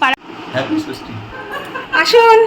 পাড়া আসুন।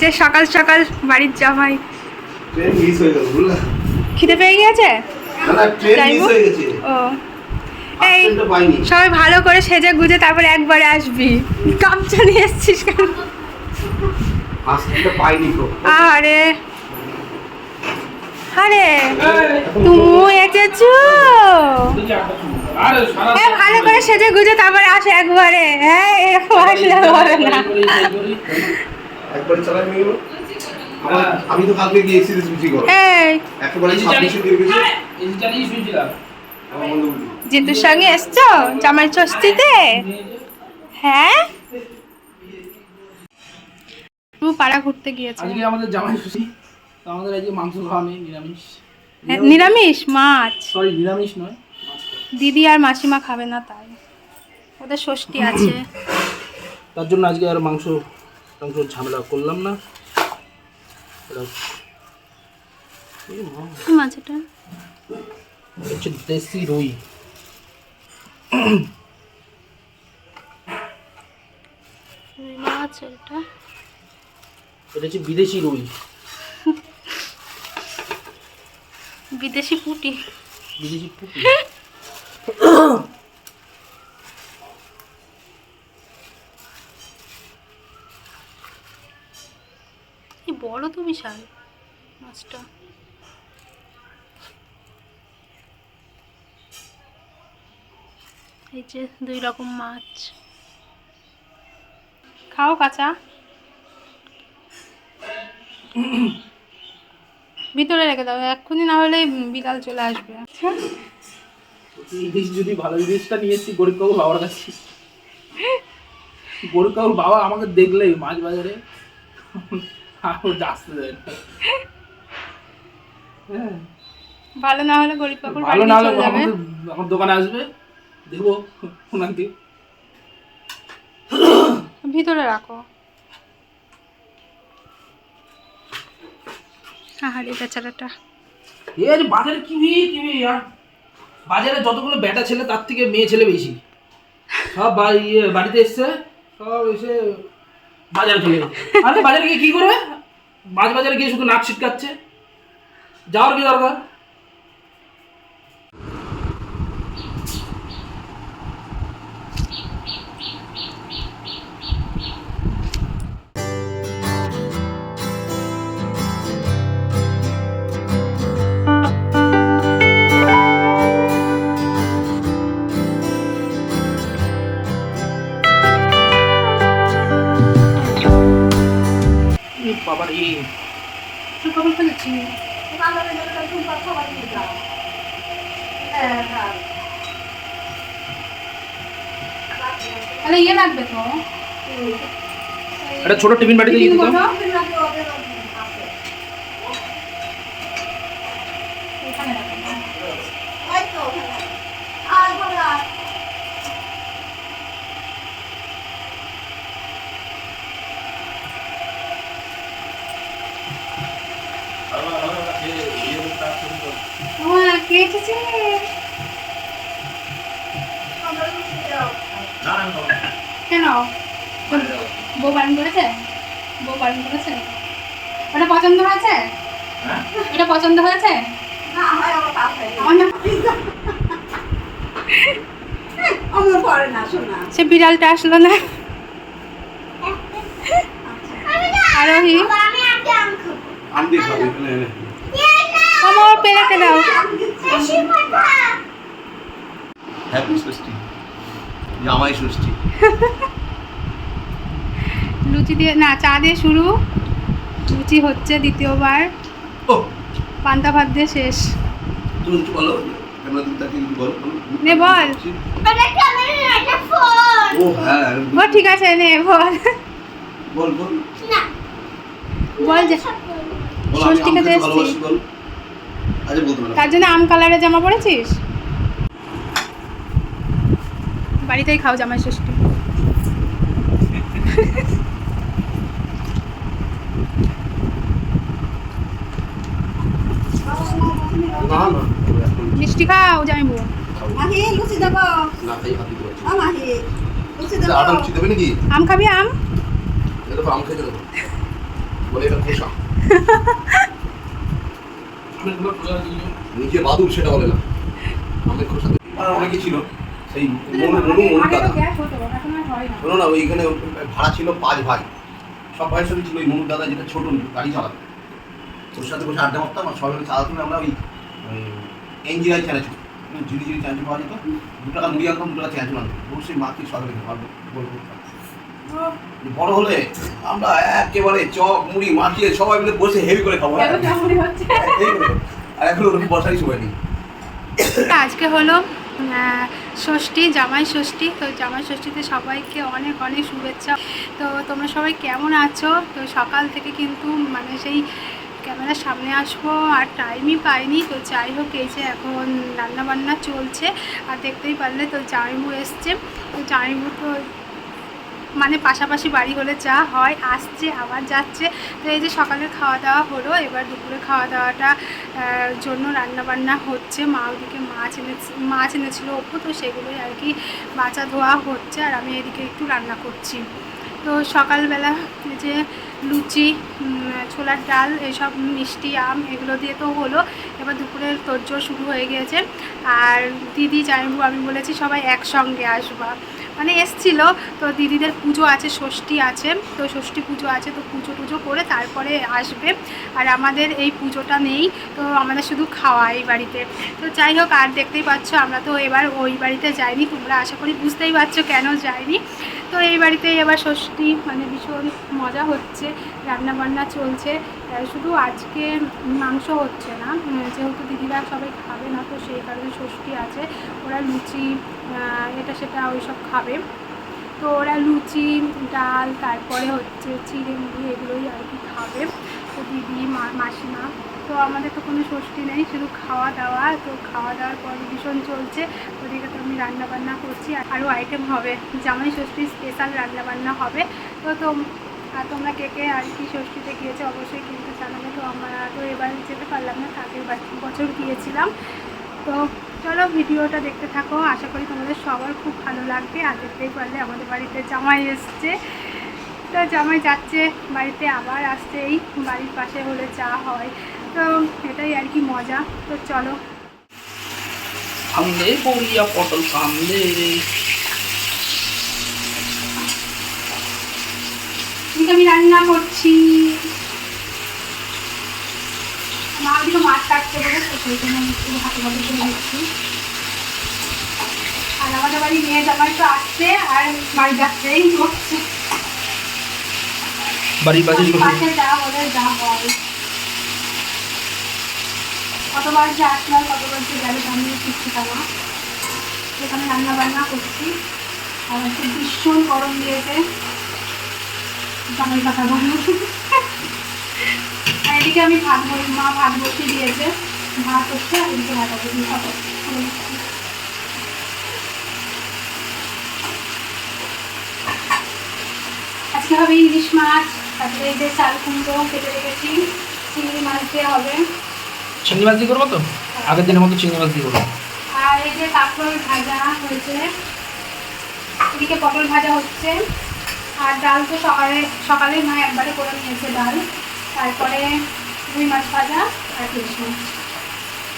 যে সকাল সকাল বাড়ির জামাই। ট্রেন মিস হয়ে গেল বুঝলা? খিদে পেয়ে হয়ে গেছে। ও। এই সবাই ভালো করে সেজে গুজে তারপরে একবারে আসবি। গামছা নিয়ে এসছিস কেন? আরে আরে তুমি এসেছ। হ্যাঁ ভালো করে সেজে গুজে তারপরে আসে একবারে। হ্যাঁ এরকম আসলে হবে না। একবার চালাই নিয়ে আমি তো কালকে গিয়ে এসেছি সুচি করো এই। একেবারে ছাব্বিশে দিয়ে গেছি। আমার বন্ধু জিতুর সঙ্গে এসছো? জামাই ষষ্ঠীতে? হ্যাঁ? পাড়া ঘুরতে গিয়েছো। আজকে আমাদের জামাই ষষ্ঠী আমাদের আজকে মাংস খাওয়া নেই নিরামিষ। হ্যাঁ, নিরামিষ? মাছ। সরি নিরামিষ নয়। দিদি আর মাসিমা খাবে না তাই। ওদের ষষ্ঠী আছে। তার জন্য আজকে আর মাংস মাংস ঝামেলা করলাম না। কি মাছ এটা? হচ্ছে দেশি রুই। মাছ এটা? এটা হচ্ছে বিদেশি রুই। বিদেশি পুটি। বিদেশি পুঁটি। কি বড় তো বিশাল মাছটা। এই যে দুই রকম মাছ। খাও কাঁচা। ভিতরে রেখে দাও, এক্ষুনি না হলে বিড়াল চলে আসবে। আচ্ছা ইলিশ যদি ভালো ইলিশটা নিয়ে এসেছি গরিব কাকুর বাবার কাছে। গরিব কাকুর বাবা আমাকে দেখলেই মাছ বাজারে। আরও আসতে দেয় হ্যাঁ। ভালো না হলে গরিব কাকুর ভালো না হলে আমার দোকানে আসবে। দেখব ওনার দিকে ভিতরে রাখো। আহারে বেচারাটা। এই বাজারে কি ভিড়? কি ভিড় বাজারে যতগুলো বেটা ছেলে, তার থেকে মেয়ে ছেলে বেশি। সব বাড়িতে এসছে, সব এসে বাজার চলে আরে বাজারে গিয়ে কি করবে মাছ বাজারে গিয়ে শুধু নাক ছিটকাচ্ছে। যাওয়ার কি দরকার? এই বাবার এই কখন ফেলেছি তাহলে ইয়ে লাগবে তো একটা ছোট টিফিন বাড়িতে দিয়ে দিতাম এখানে রাখো। হ্যাঁ, কে এসেছে? কেন? বউ বারণ করেছে? বউ বারণ করেছে? ওটা পছন্দ হয়েছে? ওটা পছন্দ হয়েছে? সে বিড়ালটা আসলো না। আরোহী। আমার পেরেকে দাও। হ্যাপি ষষ্ঠী জামাই ষষ্ঠী। লুচি দিয়ে না চা দিয়ে শুরু। লুচি হচ্ছে দ্বিতীয়বার। ও। পান্তা ভাত দিয়ে শেষ। তুমি কিছু বলো। নে বল। ও হ্যাঁ ও ঠিক আছে নে বল। বল বল। বল যে বল আমি ষষ্ঠীকে তো এসছি। আজ বলতে তার জন্য আম কালারের জামা পরেছিস? বাড়িতেই খাও জামাই ষষ্ঠী। মিষ্টি খাও জামাইবু। মাহি লুচি দেব। না তাই হাতি করেছি ও মাহি এটা আটা লুচি দেবে নাকি? আম খাবি আম? নিজে বাদুর সেটা বলে না। খোসা অনেকে ছিল। সেই মনু মনু মনু দাদা। শোনো না ওইখানে ভাড়া ছিল পাঁচ ভাই সব ভাইয়ের সাথে ছিল ওই মনুর দাদা যেটা ছোট গাড়ি চালাতো। ওর সাথে বসে আড্ডা মারতাম আর সবাই মিলে চালাতাম আমরা ওই এনজিআই চালাচ্ছি ঝিরি ঝিরি চাঁচু পাওয়া যেত। দু টাকা মুড়ি আনতাম দু টাকা চাঁচু আনতাম অবশ্যই মাকে ভালো বলব বড় হলে আমরা একেবারে চপ মুড়ি মাখিয়ে সবাই মিলে বসে হেভি করে খাব হ্যাঁ? আর এখন ওরকম বসারই সময় নেই। আজকে হলো ষষ্ঠী, জামাই ষষ্ঠী। তো জামাই ষষ্ঠীতে সবাইকে অনেক অনেক শুভেচ্ছা। তো তোমরা সবাই কেমন আছো? তো সকাল থেকে কিন্তু মানে সেই ক্যামেরার সামনে আসব, আর টাইমই পাইনি। তো যাই হোক, এই যে এখন রান্নাবান্না চলছে। আর দেখতেই পারলে তো জামাইবু এসছে। তো জামাইবু তো মানে পাশাপাশি বাড়ি হলে যা হয়, আসছে, আবার যাচ্ছে। তো এই যে সকালের খাওয়া দাওয়া হলো, এবার দুপুরে খাওয়া দাওয়াটা জন্য রান্না বান্না হচ্ছে। মা ওদিকে মাছ এনে মাছ এনেছিল অপু, তো সেগুলোই আর কি বাঁচা ধোয়া হচ্ছে আর আমি এদিকে একটু রান্না করছি। তো সকালবেলা যে লুচি ছোলার ডাল, এসব মিষ্টি, আম, এগুলো দিয়ে তো হলো। এবার দুপুরের তোরজোর শুরু হয়ে গিয়েছে। আর দিদি জাইবু আমি বলেছি সবাই একসঙ্গে আসবা। মানে এসছিল। তো দিদিদের পুজো আছে, ষষ্ঠী আছে। তো ষষ্ঠী পুজো আছে, তো পুজো টুজো করে তারপরে আসবে। আর আমাদের এই পুজোটা নেই, তো আমাদের শুধু খাওয়া এই বাড়িতে। তো যাই হোক, আর দেখতেই পাচ্ছ, আমরা তো এবার ওই বাড়িতে যাইনি। তোমরা আশা করি বুঝতেই পারছ কেন যাইনি। তো এই বাড়িতেই এবার ষষ্ঠী মানে ভীষণ মজা হচ্ছে রান্না বান্না চলছে শুধু আজকে মাংস হচ্ছে না। যেহেতু দিদিরা সবাই খাবে না, তো সেই কারণে ষষ্ঠী আছে। ওরা লুচি এটা সেটা ওইসব খাবে। তো ওরা লুচি, ডাল, তারপরে হচ্ছে চিড়ে মুড়ি এগুলোই আর কি খাবে। তো দিদি, মা, মাসিমা, তো আমাদের তো কোনো ষষ্ঠী নেই, শুধু খাওয়া দাওয়া। তো খাওয়া দাওয়ার পর ভীষণ চলছে। ওদিকে তো আমি রান্নাবান্না করছি। আর আরও আইটেম হবে। জামাই ষষ্ঠী স্পেশাল রান্নাবান্না হবে। তো তো আর তোমরা কে কে আর কি ষষ্ঠীতে গিয়েছে অবশ্যই কিন্তু জানাবে। তো আমরা তো এবার যেতে পারলাম না আগের বছর গিয়েছিলাম তো চলো ভিডিওটা দেখতে থাকো। আশা করি তোমাদের সবার খুব ভালো লাগবে। আর দেখতেই পারলে আমাদের বাড়িতে জামাই এসছে। তো জামাই যাচ্ছে বাড়িতে আবার আসছে। এই বাড়ির পাশে হলে যা হয়। তো এটাই আর কি মজা। তো চলো। পটল আমি রান্না করছি। ওদিকে মাছ কাটতে বলে তো সেই জন্য একটু হাতে হাতে করে দিচ্ছি আর আমাদের বাড়ি মেয়ে জামাই তো আসছে আর বাড়ি এই করছে বাড়ির পাশে পাশে যা বলে যা কতবার যে আসলাম কতবার যে গেলে আমি শিখছি না সেখানে রান্না বান্না করছি। আর ভীষণ গরম দিয়েছে। জামাই কথা বলব। আর এদিকে আমি ভাত মা ভাত বসিয়ে দিয়েছে। ভাত হচ্ছে আর এদিকে ভাত হবে খাব আজকে হবে ইলিশ মাছ তারপরে এই যে চাল কুমড়ো কেটে রেখেছি। চিংড়ি মাছ দেওয়া হবে। চিংড়ি মাছ দিয়ে করব তো? আগের দিনের মতো চিংড়ি মাছ দিয়ে করব। আর এই যে কাঁকরোল ভাজা হয়েছে। এদিকে পটল ভাজা হচ্ছে। আর ডাল তো সকালে সকালে মা একবারে করে নিয়েছে ডাল। তারপরে রুই মাছ ভাজা আর ইলিশ মাছ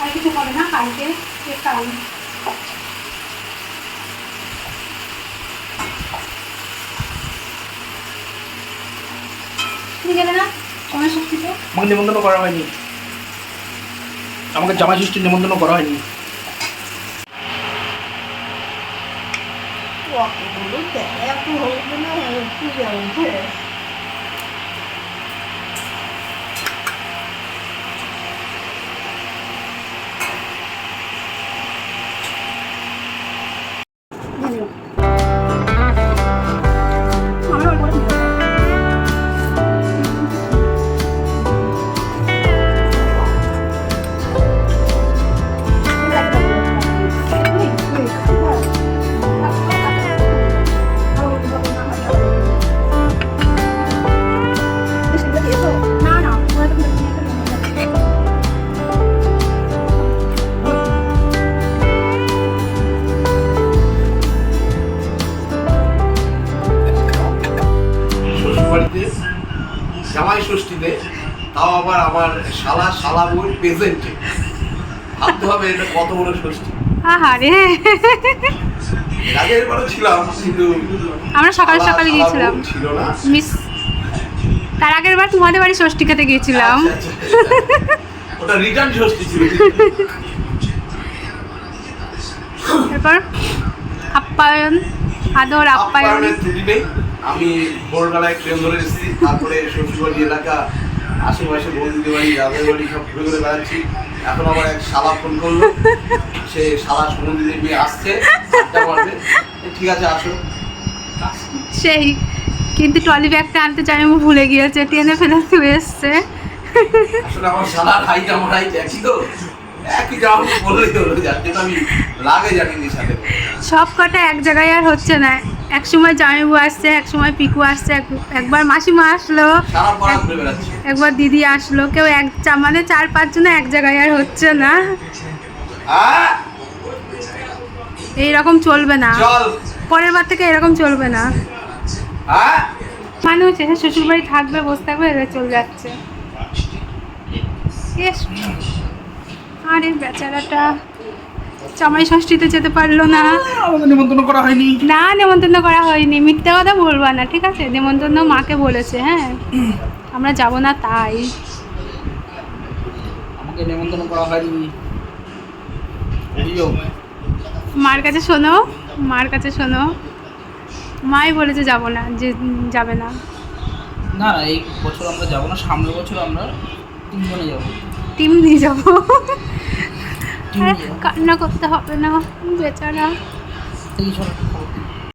আর কিছু হবে না কালকে তুমি গেলে না? আমাকে নিমন্ত্রণ করা হয়নি। আমাকে জামাই ষষ্ঠীর নিমন্ত্রণ করা হয়নি। আমার শালা শালা বই প্রেজেন্টে ভাবতে হবে এটা কত বড় ষষ্ঠী। আহারে। আগের বারও ছিলাম কিন্তু আমরা সকাল সকাল গিয়েছিলাম। ছিল না। মিস তার আগের বার তোমাদের বাড়ি ষষ্ঠী খেতে গিয়েছিলাম। আচ্ছা, আচ্ছা, আচ্ছা। ওটা রিটার্ন ষষ্ঠী ছিল। এরপর আপ্যায়ন আদর আপ্যায়ন। আমি ভোরবেলায় ট্রেন ধরে এসেছি তারপরে শ্বশুরবাড়ি এলাকা আশেপাশে বন্ধুদের বাড়ি দাদের বাড়ি সব ঘুরে ঘুরে বেড়াচ্ছি। এখন আবার এক শালা ফোন করল। সে শালা সমুদ্রে দেবী আসছে ঠিক আছে আসো। সেই কিন্তু ট্রলি ব্যাগটা আনতে চাই আমি ভুলে গিয়েছে টেনে ফেলে এসছে। আসলে আমার শালা হাইট একই তো। সব কটা এক জায়গায় আর হচ্ছে না। এক সময় জামাইবু আসছে এক সময় পিকু আসছে এক- একবার মাসিমা আসলো একবার দিদি আসলো কেউ এক মানে চার পাঁচজন এক জায়গায় আর হচ্ছে না। আহ, এইরকম চলবে না। পরের বার থেকে এরকম চলবে না। হ্যাঁ? মানুষ এসে শ্বশুরবাড়ি থাকবে বসে থাকবে চলে যাচ্ছে। আরে বেচারাটা জামাই ষষ্ঠীতে যেতে পারল না। নিমন্ত্রণ করা হয়নি। না নেমন্তন্ন করা হয়নি। মিথ্যে কথা বলবা না ঠিক আছে? নেমন্তন্ন মাকে বলেছে হ্যাঁ? আমরা যাব না তাই। আমাকে নিমন্ত্রণ করা হয়নি। মার কাছে শোনো মার কাছে শোনো। মাই বলেছে যাব না যে যাবে না। না এই বছর আমরা যাব না সামনের বছর আমরা তিনজনে যাব। টিম নিয়ে যাব। কান্না করতে হবে না বেচারা।